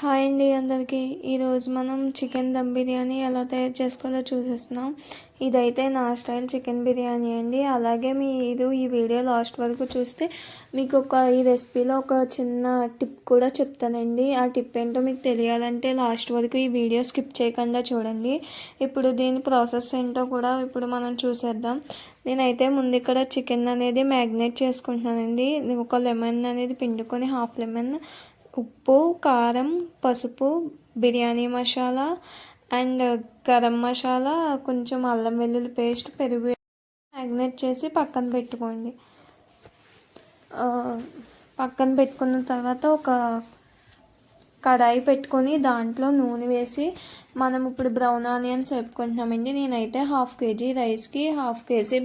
Hi అండి అందరికీ. ఈరోజు మనం చికెన్ దమ్ బిర్యానీ ఎలా తయారు చేసుకోవాలో చూసేస్తున్నాం. ఇదైతే నా స్టైల్ చికెన్ బిర్యానీ అండి. అలాగే మీరు ఈ వీడియో లాస్ట్ వరకు చూస్తే మీకు ఒక ఈ రెసిపీలో ఒక చిన్న టిప్ కూడా చెప్తానండి. ఆ టిప్ ఏంటో మీకు తెలియాలంటే లాస్ట్ వరకు ఈ వీడియో స్కిప్ చేయకుండా చూడండి. ఇప్పుడు దీని ప్రాసెస్ ఏంటో కూడా ఇప్పుడు మనం చూసేద్దాం. నేనైతే ముందు ఇక్కడ చికెన్ అనేది మ్యాగ్నేట్ చేసుకుంటున్నానండి. ఒక లెమన్ అనేది పిండుకొని హాఫ్ లెమన్ ఉప్పు కారం పసుపు బిర్యానీ మసాలా అండ్ గరం మసాలా కొంచెం అల్లం వెల్లుల్లి పేస్ట్ పెరుగు మ్యాగ్నేట్ చేసి పక్కన పెట్టుకోండి. పక్కన పెట్టుకున్న తర్వాత ఒక కడాయి పెట్టుకొని దాంట్లో నూనె వేసి మనం ఇప్పుడు బ్రౌన్ ఆనియన్స్ వేపుకుంటున్నామండి. నేనైతే హాఫ్ కేజీ రైస్కి హాఫ్ కేజీ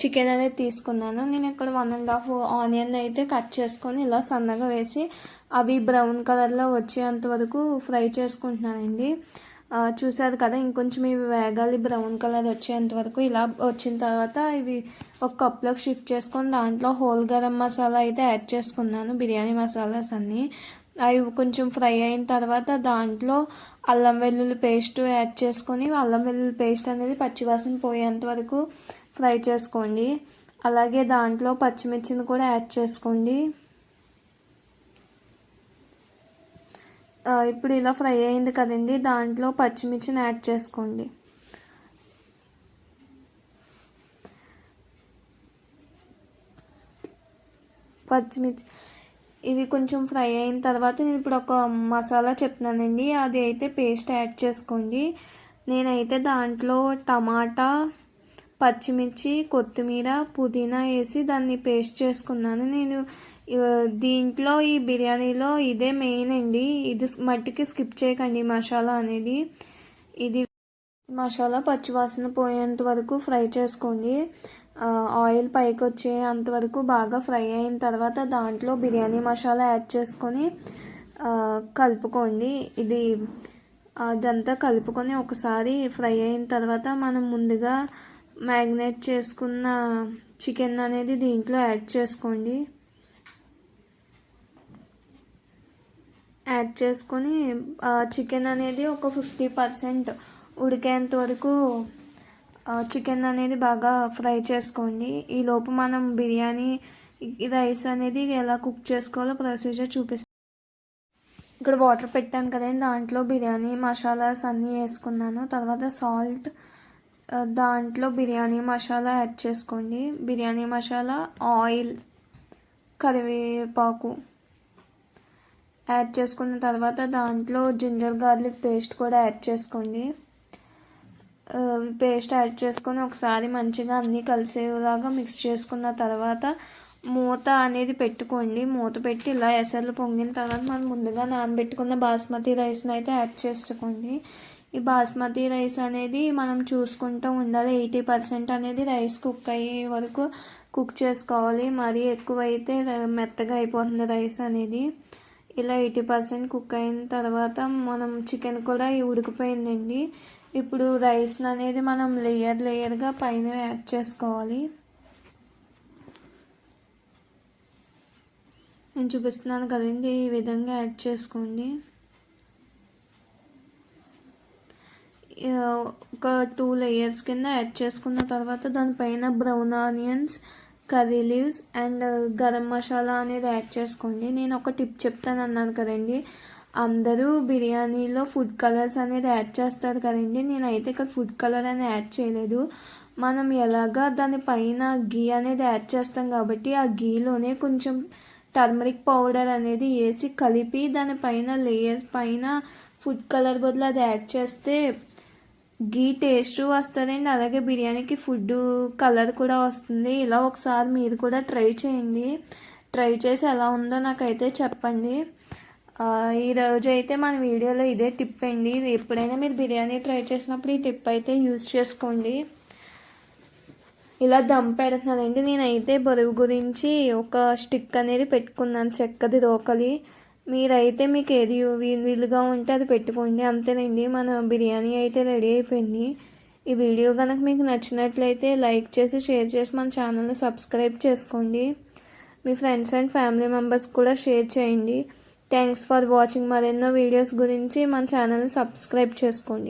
చికెన్ అనేది తీసుకున్నాను. నేను ఇక్కడ వన్ అండ్ హాఫ్ ఆనియన్ అయితే కట్ చేసుకొని ఇలా సన్నగా వేసి అవి బ్రౌన్ కలర్లో వచ్చేంత వరకు ఫ్రై చేసుకుంటున్నానండి. చూసారు కదా ఇంకొంచెం ఇవి వేగాలి బ్రౌన్ కలర్ వచ్చేంత వరకు ఇలా వచ్చిన తర్వాత ఇవి ఒక కప్లోకి షిఫ్ట్ చేసుకొని దాంట్లో హోల్ గరం మసాలా అయితే యాడ్ చేసుకున్నాను బిర్యానీ మసాలాస్ అన్నీ. అవి కొంచెం ఫ్రై అయిన తర్వాత దాంట్లో అల్లం వెల్లుల్లి పేస్ట్ యాడ్ చేసుకొని అల్లం వెల్లుల్లి పేస్ట్ అనేది పచ్చివాసన పోయేంత వరకు ఫ్రై చేసుకోండి. అలాగే దాంట్లో పచ్చిమిర్చిని కూడా యాడ్ చేసుకోండి. ఇప్పుడు ఇలా ఫ్రై అయింది కదండి దాంట్లో పచ్చిమిర్చిని యాడ్ చేసుకోండి. పచ్చిమిర్చి ఇవి కొంచెం ఫ్రై అయిన తర్వాత నేను ఇప్పుడు ఒక మసాలా చెప్తున్నానండి అది అయితే పేస్ట్ యాడ్ చేసుకోండి. నేనైతే దాంట్లో టమాటా పచ్చిమిర్చి కొత్తిమీర పుదీనా వేసి దాన్ని పేస్ట్ చేసుకున్నాను. నేను దీంట్లో ఈ బిర్యానీలో ఇదే మెయిన్ అండి. ఇది మట్టికి స్కిప్ చేయకండి మసాలా అనేది. ఇది మసాలా పచ్చివాసన పోయేంత వరకు ఫ్రై చేసుకోండి. ఆయిల్ పైకి వచ్చే అంతవరకు బాగా ఫ్రై అయిన తర్వాత దాంట్లో బిర్యానీ మసాలా యాడ్ చేసుకొని కలుపుకోండి. ఇది అదంతా కలుపుకొని ఒకసారి ఫ్రై అయిన తర్వాత మనం ముందుగా మ్యాగ్నేట్ చేసుకున్న చికెన్ అనేది దీంట్లో యాడ్ చేసుకోండి. యాడ్ చేసుకొని చికెన్ అనేది ఒక ఫిఫ్టీ పర్సెంట్ ఉడికేంత వరకు చికెన్ అనేది బాగా ఫ్రై చేసుకోండి. ఈలోపు మనం బిర్యానీ రైస్ అనేది ఎలా కుక్ చేసుకోవాలో ప్రొసీజర్ చూపిస్తాం ఇక్కడ వాటర్ పెట్టాను కదండి దాంట్లో బిర్యానీ మసాలాస్ అన్నీ వేసుకున్నాను. తర్వాత సాల్ట్ దాంట్లో బిర్యానీ మసాలా యాడ్ చేసుకోండి. బిర్యానీ మసాలా ఆయిల్ కరివేపాకు యాడ్ చేసుకున్న తర్వాత దాంట్లో జింజర్ గార్లిక్ పేస్ట్ కూడా యాడ్ చేసుకోండి. పేస్ట్ యాడ్ చేసుకొని ఒకసారి మంచిగా అన్నీ కలిసేలాగా మిక్స్ చేసుకున్న తర్వాత మూత అనేది పెట్టుకోండి. మూత పెట్టి ఇలా ఎసర్లు పొంగిన తర్వాత మనం ముందుగా నానబెట్టుకున్న బాస్మతి రైస్ని అయితే యాడ్ చేసుకోండి. ఈ బాస్మతి రైస్ అనేది మనం చూసుకుంటూ ఉండాలి. ఎయిటీ పర్సెంట్ అనేది రైస్ కుక్ అయ్యే వరకు కుక్ చేసుకోవాలి. మరీ ఎక్కువైతే మెత్తగా అయిపోతుంది రైస్ అనేది. ఇలా ఎయిటీ పర్సెంట్ కుక్ అయిన తర్వాత మనం చికెన్ కూడా ఉడికిపోయిందండి. ఇప్పుడు రైస్ అనేది మనం లేయర్ లేయర్గా పైన యాడ్ చేసుకోవాలి. నేను చూపిస్తున్నాను కదండి ఈ విధంగా యాడ్ చేసుకోండి. ఒక టూ లేయర్స్ కింద యాడ్ చేసుకున్న తర్వాత దానిపైన brown onions curry leaves and garam masala అనేది యాడ్ చేసుకోండి. నేను ఒక టిప్ చెప్తాను అన్నాను కదండి. అందరూ బిర్యానీలో ఫుడ్ కలర్స్ అనేది యాడ్ చేస్తారు కదండి. నేనైతే ఇక్కడ ఫుడ్ కలర్ అని యాడ్ చేయలేదు. మనం ఎలాగా దానిపైన గీ అనేది యాడ్ చేస్తాం కాబట్టి ఆ గీలోనే కొంచెం టర్మరిక్ పౌడర్ అనేది వేసి కలిపి దానిపైన లేయర్స్ పైన ఫుడ్ కలర్ బదులు అది యాడ్ చేస్తే గీ టేస్ట్ వస్తుందండి. అలాగే బిర్యానీకి ఫుడ్ కలర్ కూడా వస్తుంది. ఇలా ఒకసారి మీరు కూడా ట్రై చేయండి. ట్రై చేసి ఎలా ఉందో నాకైతే చెప్పండి. ఈరోజు అయితే మన వీడియోలో ఇదే టిప్ అండి. ఎప్పుడైనా మీరు బిర్యానీ ట్రై చేసినప్పుడు ఈ టిప్ అయితే యూజ్ చేసుకోండి. ఇలా దమ్ పెడుతున్నానండి. నేనైతే బరువు గురించి ఒక స్టిక్ అనేది పెట్టుకున్నాను. చెక్కది రోకలి. మీరైతే మీకు ఏది వీలుగా ఉంటే అది పెట్టుకోండి. అంతేనండి మన బిర్యానీ అయితే రెడీ అయిపోయింది. ఈ వీడియో కనుక మీకు నచ్చినట్లయితే లైక్ చేసి షేర్ చేసి మన ఛానల్ని సబ్స్క్రైబ్ చేసుకోండి. మీ ఫ్రెండ్స్ అండ్ ఫ్యామిలీ మెంబర్స్ కూడా షేర్ చేయండి. థ్యాంక్స్ ఫర్ వాచింగ్ మరెన్నో వీడియోస్ గురించి మన ఛానల్ని సబ్స్క్రైబ్ చేసుకోండి.